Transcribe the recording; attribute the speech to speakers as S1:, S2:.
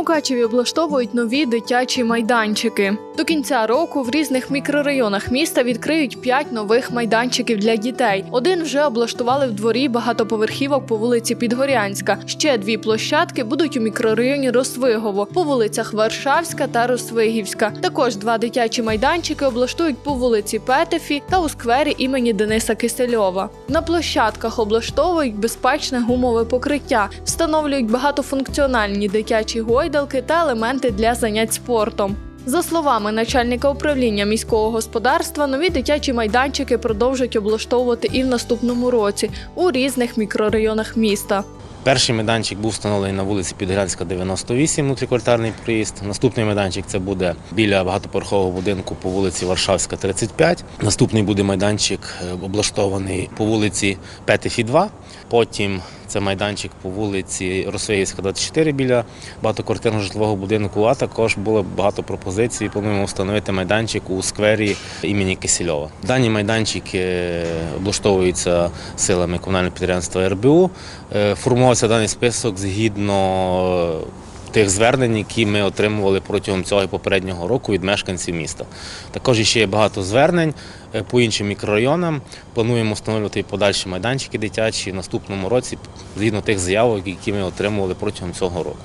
S1: Мукачеві облаштовують нові дитячі майданчики. До кінця року в різних мікрорайонах міста відкриють п'ять нових майданчиків для дітей. Один вже облаштували в дворі багатоповерхівок по вулиці Підгорянська. Ще дві площадки будуть у мікрорайоні Росвигово по вулицях Варшавська та Росвигівська. Також два дитячі майданчики облаштують по вулиці Петефі та у сквері імені Дениса Кисельова. На площадках облаштовують безпечне гумове покриття, встановлюють багатофункціональні дитячі гойдалки та елементи для занять спортом. За словами начальника управління міського господарства, нові дитячі майданчики продовжать облаштовувати і в наступному році у різних мікрорайонах міста.
S2: Перший майданчик був встановлений на вулиці Підгрянська, 98, внутріквартальний проїзд. Наступний майданчик це буде біля багатоповерхового будинку по вулиці Варшавська, 35. Наступний буде майданчик е, облаштований по вулиці Петефі 2. Потім це майданчик по вулиці Росвеївська, 24 біля багатоквартирного житлового будинку. А також було багато пропозицій. Плануємо встановити майданчик у сквері імені Кисельова. Дані майданчики е, облаштовуються силами комунального підприємства РБУ. Е, Формувався даний список згідно тих звернень, які ми отримували протягом цього і попереднього року від мешканців міста. Також ще є багато звернень е, по іншим мікрорайонам. Плануємо встановлювати подальші майданчики дитячі в наступному році згідно тих заявок, які ми отримували протягом цього року.